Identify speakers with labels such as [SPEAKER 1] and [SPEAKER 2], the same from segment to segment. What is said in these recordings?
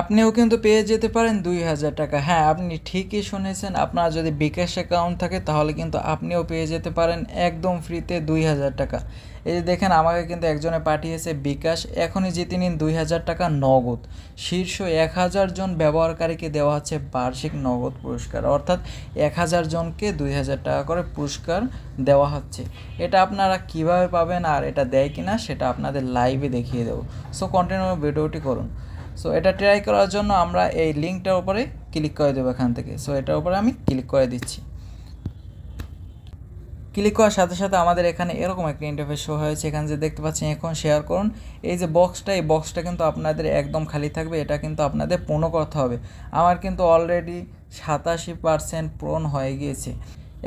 [SPEAKER 1] আপনিও কিন্তু পেয়ে যেতে পারেন দুই হাজার টাকা। হ্যাঁ আপনি ঠিকই শুনেছেন, আপনার যদি বিকাশ অ্যাকাউন্ট থাকে তাহলে কিন্তু আপনিও পেয়ে যেতে পারেন একদম ফ্রিতে দুই হাজার টাকা। এই যে দেখেন, আমাকে কিন্তু একজনে পাঠিয়েছে বিকাশ, এখনই জিতে নিন দুই হাজার টাকা নগদ। শীর্ষ এক হাজার জন ব্যবহারকারীকে দেওয়া হচ্ছে বার্ষিক নগদ পুরস্কার, অর্থাৎ এক হাজার জনকে দুই হাজার টাকা করে পুরস্কার দেওয়া হচ্ছে। এটা আপনারা কীভাবে পাবেন আর এটা দেয় কিনা, সেটা আপনাদের লাইভে দেখিয়ে দেবো। সো কন্টিনিউ ভিডিওটি করুন। সো এটা ট্রাই করার জন্য আমরা এই লিঙ্কটার উপরে ক্লিক করে দেবো এখান থেকে। সো এটার উপরে আমি ক্লিক করে দিচ্ছি। ক্লিক করার সাথে সাথে আমাদের এখানে এরকম একটা ইন্টারফেস শো হয়েছে। এখানে যে দেখতে পাচ্ছেন, এখন শেয়ার করুন। এই যে বক্সটা এই বক্সটা কিন্তু আপনাদের একদম খালি থাকবে। এটা কিন্তু আপনাদের পূর্ণ করতে হবে। আমার কিন্তু অলরেডি সাতাশি পার্সেন্ট পূরণ হয়ে গিয়েছে।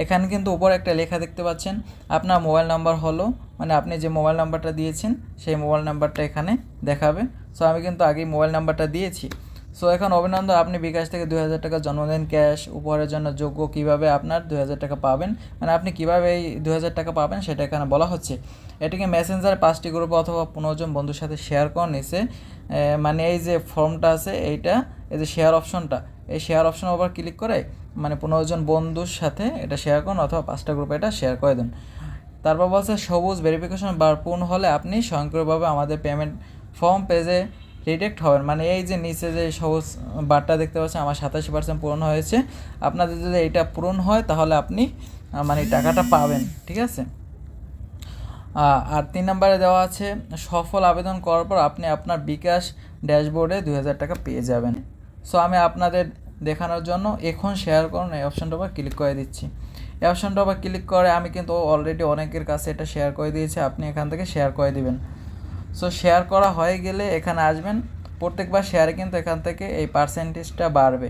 [SPEAKER 1] এখানে কিন্তু উপরে একটা লেখা দেখতে পাচ্ছেন, আপনার মোবাইল নাম্বার হলো মানে আপনি যে মোবাইল নাম্বারটা দিয়েছেন, সেই মোবাইল নাম্বারটা এখানে দেখাবে। সো আমি কিন্তু আগেই মোবাইল নাম্বারটা দিয়েছি। সো এখন অভিনন্দন, আপনি বিকাশ থেকে দুই হাজার টাকা জন্মদিন ক্যাশ উপহারের জন্য যোগ্য কীভাবে আপনার দুই হাজার টাকা পাবেন? মানে আপনি কীভাবে এই দুই হাজার টাকা পাবেন সেটা এখানে বলা হচ্ছে। এটিকে মেসেঞ্জারে পাঁচটি গ্রুপে অথবা পনেরো জন বন্ধুর সাথে শেয়ার করে নিছে মানে এই যে ফর্মটা আছে, এইটা, এই যে শেয়ার অপশনটা এই শেয়ার অপশনের উপর ক্লিক করে মানে পনেরো জন বন্ধুর সাথে এটা শেয়ার করুন অথবা পাঁচটা গ্রুপে এটা শেয়ার করে দিন। তারপর বলছে, সবুজ ভেরিফিকেশন বার পূর্ণ হলে আপনি স্বয়ংক্রিয়ভাবে আমাদের পেমেন্ট ফর্ম পেজে রিডেক্ট হবেন। মানে এই যে নিচে যে সবুজ বারটা দেখতে পাচ্ছেন, আমার সাতাশি পার্সেন্ট পূরণ হয়েছে। আপনাদের যদি এইটা পূরণ হয়, তাহলে আপনি মানে টাকাটা পাবেন, ঠিক আছে? আর তিন নম্বরে দেওয়া আছে, সফল আবেদন করার পর আপনি আপনার বিকাশ ড্যাশবোর্ডে দুই হাজার টাকা পেয়ে যাবেন। সো, আমি আপনাদের দেখানোর জন্য এখন শেয়ার করুন, এই অপশনটা আবার ক্লিক করে দিচ্ছি। এই অপশনটা আবার ক্লিক করে আমি কিন্তু অলরেডি অনেকের কাছে এটা শেয়ার করে দিয়েছি, আপনি এখান থেকে শেয়ার করে দিবেন। সো শেয়ার করা হয়ে গেলে এখানে আসবেন। প্রত্যেকবার শেয়ারে কিন্তু এখান থেকে এই পার্সেন্টেজটা বাড়বে।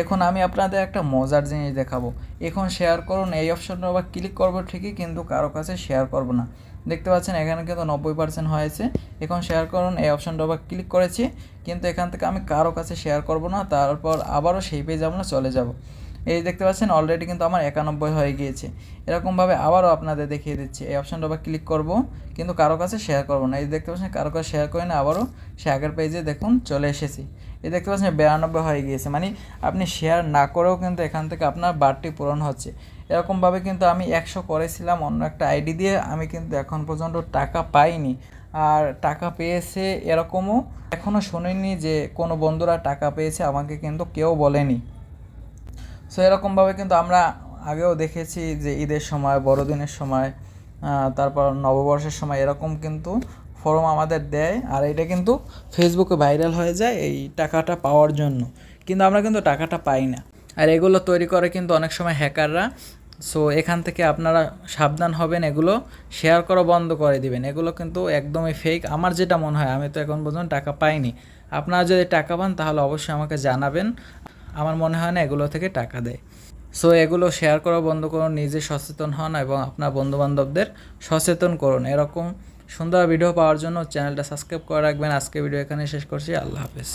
[SPEAKER 1] এখন আমি আপনাদের একটা মজার জিনিস দেখাবো। এখন শেয়ার করুন, এই অপশনটা আবার ক্লিক করব ঠিকই, কিন্তু কারও কাছে শেয়ার করব না। দেখতে পাচ্ছেন, এখানে কিন্তু নব্বই পার্সেন্ট হয়েছে। এখন শেয়ার করুন, এই অপশনটা আবার ক্লিক করেছি। কিন্তু এখান থেকে আমি কারও কাছে শেয়ার করব না, তারপর আবারও সেই পেজে আমরা চলে যাব। এই দেখতে পাচ্ছেন অলরেডি কিন্তু আমার একানব্বই হয়ে গিয়েছে। এরকমভাবে আবারও আপনাদের দেখিয়ে দিচ্ছি। এই অপশনটা আবার ক্লিক করব, কিন্তু কারও কাছে শেয়ার করব না। এই দেখতে পাচ্ছেন, কারও কাছে শেয়ার করে না, আবারও সে আগের পেজে দেখুন, চলে এসেছি। এই দেখতে পাচ্ছেন বিরানব্বই হয়ে গিয়েছে। মানে আপনি শেয়ার না করেও কিন্তু এখান থেকে আপনার বারটি পূরণ হচ্ছে। এরকমভাবে কিন্তু আমি একশো করেছিলাম, অন্য একটা আইডি দিয়ে। আমি কিন্তু এখন পর্যন্ত টাকা পাইনি। আর টাকা পেয়েছে এরকমও এখনও শুনিনি যে কোনো বন্ধুরা টাকা পেয়েছে, আমাকে কিন্তু কেউ বলেনি। সো এরকমভাবে কিন্তু আমরা আগেও দেখেছি যে ঈদের সময়, বড়দিনের সময় তারপর নববর্ষের সময় এরকম কিন্তু ফর্ম আমাদের দেয়। আর এটা কিন্তু ফেসবুকে ভাইরাল হয়ে যায় এই টাকাটা পাওয়ার জন্য। কিন্তু আমরা কিন্তু টাকাটা পাই না। আর এগুলো তৈরি করে কিন্তু অনেক সময় হ্যাকাররা। সো এখান থেকে আপনারা সাবধান হবেন, এগুলো শেয়ার করা বন্ধ করে দিবেন। এগুলো কিন্তু একদমই ফেক আমার যেটা মনে হয়, আমি তো এখন পর্যন্ত টাকা পাইনি। আপনারা যদি টাকা পান, তাহলে অবশ্যই আমাকে জানাবেন। আমার মনে হয় না এগুলো থেকে টাকা দেয়। সো এগুলো শেয়ার করা বন্ধ করুন, নিজে সচেতন হন এবং আপনার বন্ধুবান্ধবদের সচেতন করুন। এরকম সুন্দর ভিডিও পাওয়ার জন্য চ্যানেলটা সাবস্ক্রাইব করে রাখবেন। আজকে ভিডিও এখানে শেষ করছি। আল্লাহ হাফেজ।